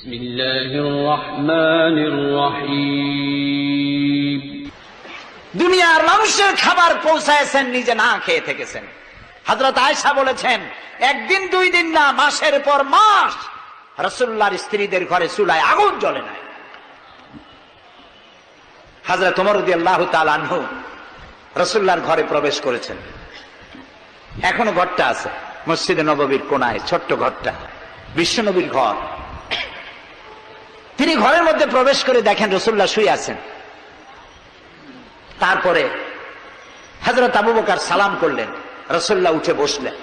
بسم الله الرحمن الرحيم দুনিয়ার মানুষের খাবার পৌঁছায়ছেন নিজে না খেয়ে থেকেছেন হজরত আয়সা বলেছেন একদিন দুই দিন না মাসের পর মাস রসুল্লাহর স্ত্রীদের ঘরে চুলায় আগুন জ্বলে নাই হাজরত তোমারদি আল্লাহ তালানহু রসুল্লাহর ঘরে প্রবেশ করেছেন এখনো ঘরটা আছে মসজিদে নববীর কোনায় ছোট্ট ঘরটা বিশ্বনবীর ঘর তিনি ঘরের মধ্যে প্রবেশ করে দেখেন রসুল্লাহ শুয়ে আছেন। তারপরে হজরত আবু বকার সালাম করলেন, রসুল্লাহ উঠে বসলেন।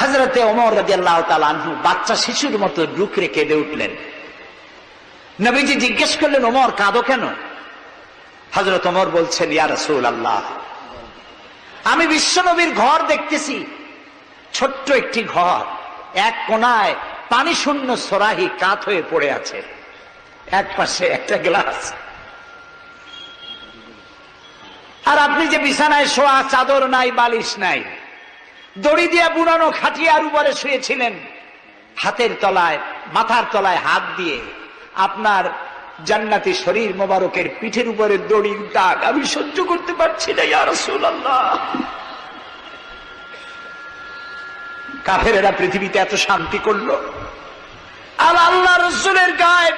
হজরতে ওমর রাজি আল্লাহ আনহু বাচ্চা শিশুর মতো ডুকরে কেঁদে উঠলেন। নবীজি জিজ্ঞেস করলেন, ওমর, কাঁদো কেন? হজরত ওমর বলছেন, ইয়া রসুল আল্লাহ আমি বিশ্বনবীর ঘর দেখতেছি। ছোট্ট একটি ঘর, এক কোনায় পানি শূন্য সরাহি কাত হয়ে পড়ে আছে। এক পাশে একটা গ্লাস। আর আপনি যে বিছানায় শোয়া, চাদর নাই, বালিশ নাই, দড়ি দিয়া বুড়ানো খাটিয়ার উপরে শুয়েছিলেন, হাতের তলায়, মাথার তলায় হাত দিয়ে আপনার জান্নাতি শরীর মোবারকের পিঠের উপরে দড়ির দাগ, আমি সহ্য করতে পারছি না, ইয়া রাসূলুল্লাহ। কাফেরেরা পৃথিবীতে এত শান্তি করল। আর আল্লাহ রসুলের গায়ে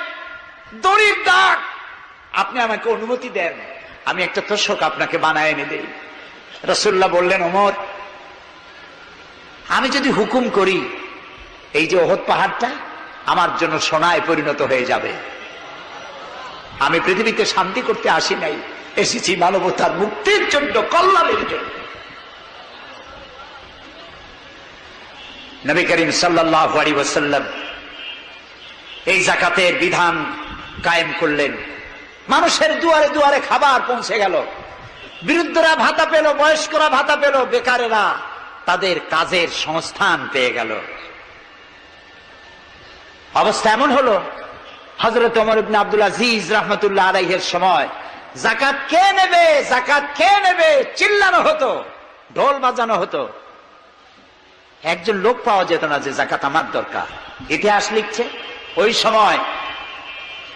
দড়ির দাগ। আপনি আমাকে অনুমতি দেন, আমি একটা তোষক আপনাকে বানায় এনে দেই। রসুল্লাহ বললেন, ওমর, আমি যদি হুকুম করি, এই যে ওহদ পাহাড়টা আমার জন্য সোনায় পরিণত হয়ে যাবে। আমি পৃথিবীতে শান্তি করতে আসি নাই, এসেছি মানবতার মুক্তির জন্য, কল্যাণের জন্য। নবী করিম সাল্লাহ আলী ওসাল্লাম এই জাকাতের বিধান কায়েম করলেন। মানুষের দুয়ারে দুয়ারে খাবার পৌঁছে গেল। বিরুদ্ধরা ভাতা পেল, বয়স্করা ভাতা পেল, বেকারেরা তাদের কাজের সংস্থান পেয়ে গেল। অবস্থা এমন হলো হজরত অমর ইবনে আব্দুল আজিজ রহমতুল্লাহ আলাইহের সময়, জাকাত কে নেবে, জাকাত কে নেবে, চিল্লানো হতো, ঢোল বাজানো হতো। একজন লোক পাওয়া যেত না যে জাকাত আমার দরকার। ইতিহাস লিখছে ওই সময়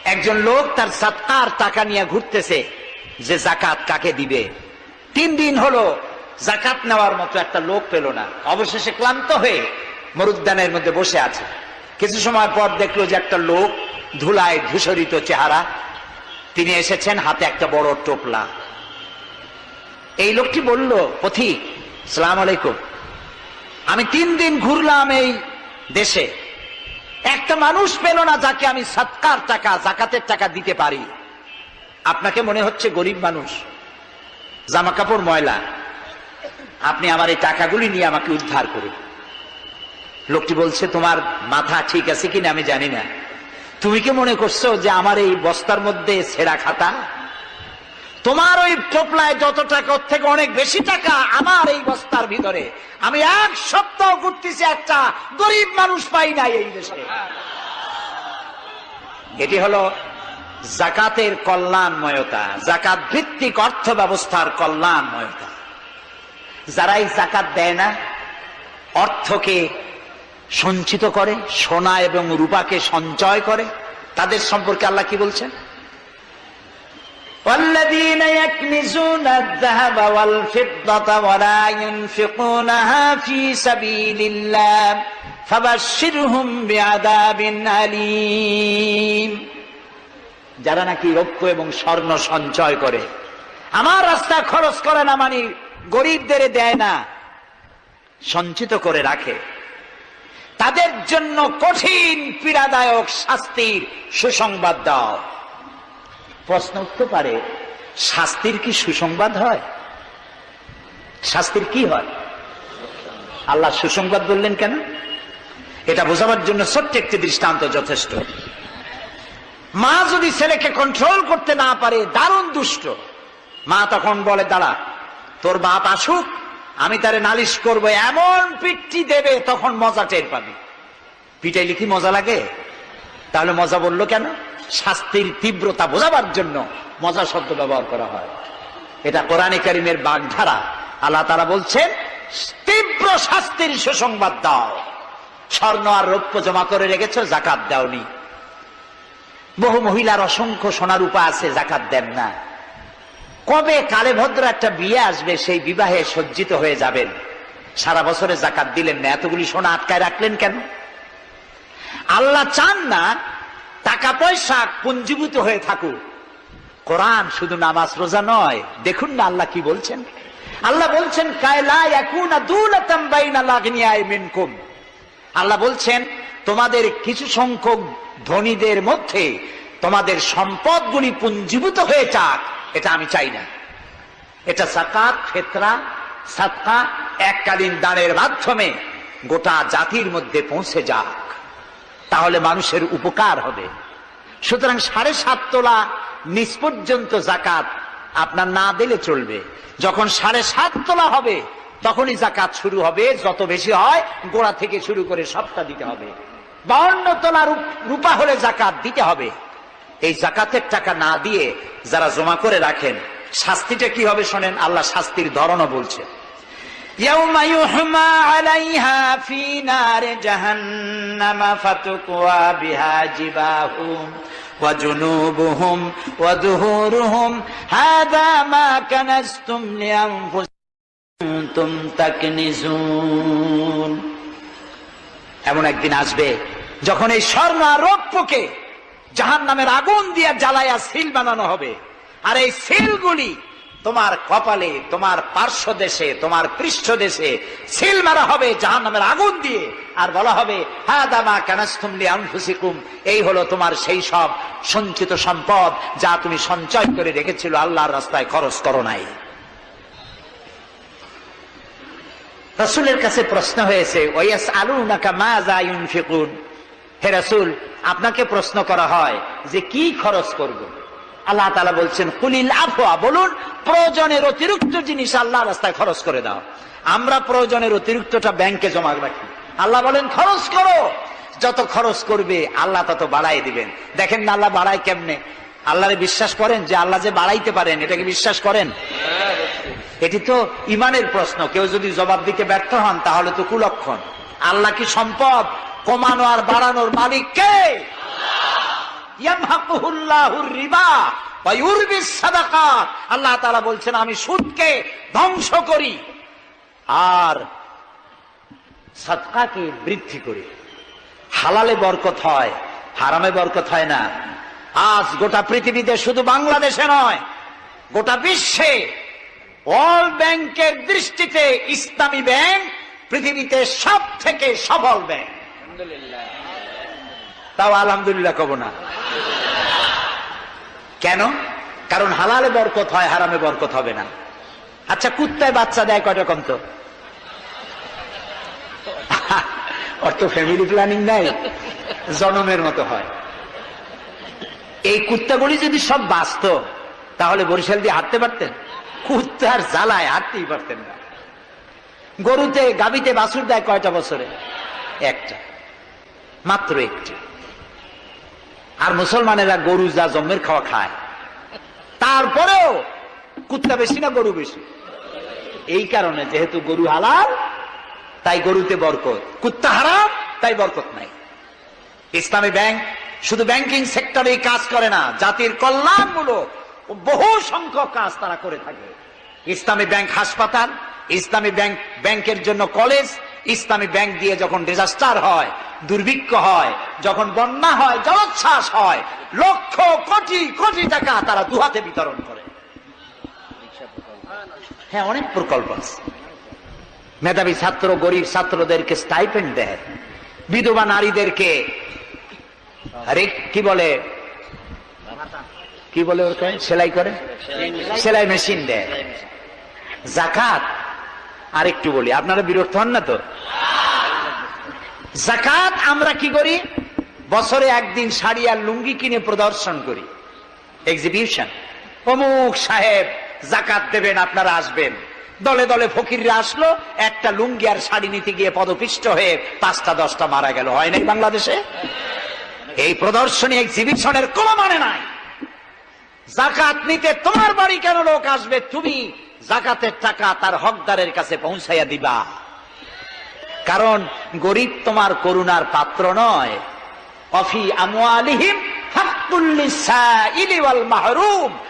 একজন লোক তার সৎকার টাকা নিয়ে ঘুরতেছে যে জাকাত কাকে দিবে। তিন দিন হলো জাকাত নেওয়ার মতো একটা লোক পেল না। অবশেষে ক্লান্ত হয়ে মরুদ্যানের মধ্যে বসে আছে। কিছু সময় পর দেখল যে একটা লোক ধুলায় ধূসরিত চেহারা। তিনি এসেছেন হাতে একটা বড় টোপলা। এই লোকটি বলল, পথিক, সালাম আলাইকুম। আমি তিন দিন ঘুরলাম এই দেশে। একটা মানুষ পেল না যাকে আমি সৎকার টাকা, জাকাতের টাকা দিতে পারি। আপনাকে মনে হচ্ছে গরিব মানুষ? জামা কাপড় ময়লা। আপনি আমার এই টাকাগুলি নিয়ে আমাকে উদ্ধার করুন। লোকটি বলছে, তোমার মাথা ঠিক আছে কিনা আমি জানি না। তুমি কি মনে করছ যে আমার এই বস্তার মধ্যে ছেঁড়া খাতা তোমার ওই টোপলায় যত টাকা থেকে অনেক বেশি টাকা আমার এই বস্তার ভিতরে। আমি এক সপ্তাহ ঘুরতেছি, একটা গরিব মানুষ পাই নাই এই দেশে। এটি হলো জাকাতের কল্যাণময়তা জাকাত ভিত্তিক অর্থ ব্যবস্থার কল্যাণময়তা। যারা এই জাকাত দেয় না, অর্থকে সঞ্চিত করে, সোনা এবং রূপাকে সঞ্চয় করে, তাদের সম্পর্কে আল্লাহ কি বলছেন? والذين يكنزون الذهب والفضة ولا ينفقونها في سبيل الله فبشرهم بعذاب أليم যারা নাকি রৌপ্য এবং স্বর্ণ সঞ্চয় করে আমার রাস্তা খরচ করে না মানে গরিবদের দেয় না সঞ্চিত করে রাখে তাদের জন্য কঠিন পীড়াদায়ক শাস্তির সুসংবাদ দাও প্রশ্ন উঠতে পারে, শাস্তির কি সুসংবাদ হয়? শাস্তির কি হয়? আল্লাহ সুসংবাদ বললেন কেন? এটা বোঝাবার জন্য ছোট্ট একটি দৃষ্টান্ত যথেষ্ট। মা যদি ছেলেকে কন্ট্রোল করতে না পারে, দারুণ দুষ্ট। মা তখন বলে, দাঁড়া, তোর বাপ আসুক, আমি তারে নালিশ করব, এমন পিঠটি দেবে, তখন মজা টের পাবি। পিটাইলে কি মজা লাগে? তাহলে মজা বলল কেন? শাস্তির তীব্রতা বোঝাবার জন্য মজা শব্দ ব্যবহার করা হয়। এটা কোরআনে কারিমের বাগধারা। আল্লাহ তারা বলছেন, তীব্র শাস্তির সুসংবাদ দাও। স্বর্ণ আর রৌপ্য জমা করে রেখেছ, জাকাত দাওনি। বহু মহিলার অসংখ্য সোনার উপা আছে, জাকাত দেন না। কবে কালে ভদ্র একটা বিয়ে আসবে, সেই বিবাহে সজ্জিত হয়ে যাবেন। সারা বছরে জাকাত দিলেন না, এতগুলি সোনা আটকায় রাখলেন কেন? আল্লাহ চান না টাকা পয়সা পুঞ্জীভূত হয়ে থাকুক। কোরআন শুধু নামাজ রোজা নয়। দেখুন না আল্লাহ কি বলছেন। আল্লাহ বলছেন আল্লাহ বলছেন, তোমাদের কিছু সংখ্যক ধনীদের মধ্যে তোমাদের সম্পদগুলি পুঞ্জীভূত হয়ে যাক। এটা আমি চাই না। এটা সাকাত ফেতরা সাতকা এককালীন দানের মাধ্যমে গোটা জাতির মধ্যে পৌঁছে যাক। তাহলে মানুষের উপকার হবে। সুতরাং সাড়ে সাত তোলা নিচ পর্যন্ত জাকাত আপনার না দিলে চলবে। যখন সাড়ে সাত তোলা হবে, তখনই জাকাত শুরু হবে। যত বেশি হয়, গোড়া থেকে শুরু করে সবটা দিতে হবে। বাউন্ন তোলা রূপ- হলে জাকাত দিতে হবে। এই জাকাতের টাকা না দিয়ে যারা জমা করে রাখেন, শাস্তিটা কি হবে শোনেন? আল্লাহ শাস্তির ধরনও বলছে। يوم يحمى عليها في نار جهنم فتقوى بها جباههم وجنوبهم وظهورهم هذا ما كنزتم لأنفسكم تكنزون এমন একদিন আসবে যখন এই স্বর্ণ আর রৌপ্যকে জাহান নামের আগুন দিয়ে জ্বালাইয়া সিল বানানো হবে আর এই সিলগুলি তোমার কপালে, তোমার পার্শ্ব দেশে তোমার পৃষ্ঠ দেশে সিল মারা হবে জাহান নামের আগুন দিয়ে। আর বলা হবে হা দামা কানাস্তুমলি আনফুসিকুম এই হলো তোমার সেই সব সঞ্চিত সম্পদ যা তুমি সঞ্চয় করে রেখেছিল আল্লাহর রাস্তায়, খরচ করো নাই। রসুলের কাছে প্রশ্ন হয়েছে ওয়াস আলু নাকা মা জায়ুন ফিকুন হে রসুল, আপনাকে প্রশ্ন করা হয় যে কি খরচ করব? আল্লাহ তালা বলছেন, কুলিল আফওয়া বলুন, প্রয়োজনের অতিরিক্ত জিনিস আল্লাহ রাস্তায় খরচ করে দাও। আমরা প্রয়োজনের অতিরিক্তটা ব্যাংকে জমা রাখি। আল্লাহ বলেন, খরচ করো। যত খরচ করবে, আল্লাহ তত বাড়াই দিবেন। দেখেন না আল্লাহ বাড়ায় কেমনে? আল্লাহরে বিশ্বাস করেন যে আল্লাহ যে বাড়াইতে পারেন এটাকে বিশ্বাস করেন? এটি তো ইমানের প্রশ্ন। কেউ যদি জবাব দিতে ব্যর্থ হন, তাহলে তো কুলক্ষণ। আল্লাহ কি সম্পদ? কমানো আর বাড়ানোর মালিক কে? আল্লাহ তাআলা বলছেন, আমি সুদকে ধ্বংস করি আর সাদকাকে বৃদ্ধি করি। হালালে বরকত হয়, হারামে বরকত হয় না। আজ গোটা পৃথিবীতে শুধু বাংলাদেশে নয়, গোটা বিশ্বে ওয়ার্ল্ড ব্যাংকের দৃষ্টিতে ইসলামী ব্যাংক পৃথিবীতে সব থেকে সফল ব্যাংক। তাও আলহামদুলিল্লাহ কব না। কেন? কারণ হালালে বরকত হয়, হারামে বরকত হবে না। আচ্ছা কুত্তায় বাচ্চা দেয় কয়টা কম তো? ওর তো ফ্যামিলি প্ল্যানিং নাই, জনমের মতো হয়। এই কুত্তাগুলি যদি সব বাঁচত, তাহলে বরিশাল দিয়ে হাঁটতে পারতেন? কুত্তার জ্বালায় হাঁটতেই পারতেন না। গরুতে গাবিতে বাছুর দেয় কয়টা বছরে? একটা। মাত্র একটি। আর মুসলমানেরা গরু যা জন্মের খাওয়া খায়। তারপরেও কুত্তা বেশি না গরু বেশি? এই কারণে যেহেতু গরু হালাল, তাই গরুতে বরকত। কুত্তা হারাম, তাই বরকত নাই। ইসলামী ব্যাংক শুধু ব্যাংকিং সেক্টরে কাজ করে না, জাতির কল্যাণমূলক বহু সংখ্যক কাজ তারা করে থাকে। ইসলামী ব্যাংক হাসপাতাল, ইসলামী ব্যাংক, ব্যাংকের জন্য কলেজ ইসলামী ব্যাংক দিয়ে যখন ডিজাস্টার হয়, দুর্ভিক্ষ হয়, যখন বন্যা হয়, জলোচ্ছ্বাস হয়, লক্ষ কোটি কোটি টাকা তারা দুহাতে বিতরণ করে। হ্যাঁ অনেক প্রকল্প আছে। মেধাবী ছাত্র, গরিব ছাত্রদেরকে স্টাইপেন্ড দেয়। বিধবা নারীদেরকে আরে কি বলে? কি বলে ওকে সেলাই করে? সেলাই মেশিন দেয়। জাকাত আরেকটু বলি, আপনারা বিরক্ত হন না তো? জাকাত আমরা কি করি? বছরে একদিন শাড়ি আর লুঙ্গি কিনে প্রদর্শন করি। এক্সিবিশন অমুক সাহেব জাকাত দেবেন, আপনারা আসবেন। দলে দলে ফকিররা আসলো, একটা লুঙ্গি আর শাড়ি নিতে গিয়ে পদপিষ্ট হয়ে পাঁচটা, দশটা মারা গেল। হয় নাই বাংলাদেশে? এই প্রদর্শনী এক্সিবিশনের কোনো মানে নাই। জাকাত নিতে তোমার বাড়ি কেন লোক আসবে? তুমি জাকাতের টাকা তার হকদারের কাছে পৌঁছাইয়া দিবা। কারণ গরিব তোমার করুণার পাত্র নয়। অফি আমি ওয়াল মাহরুম।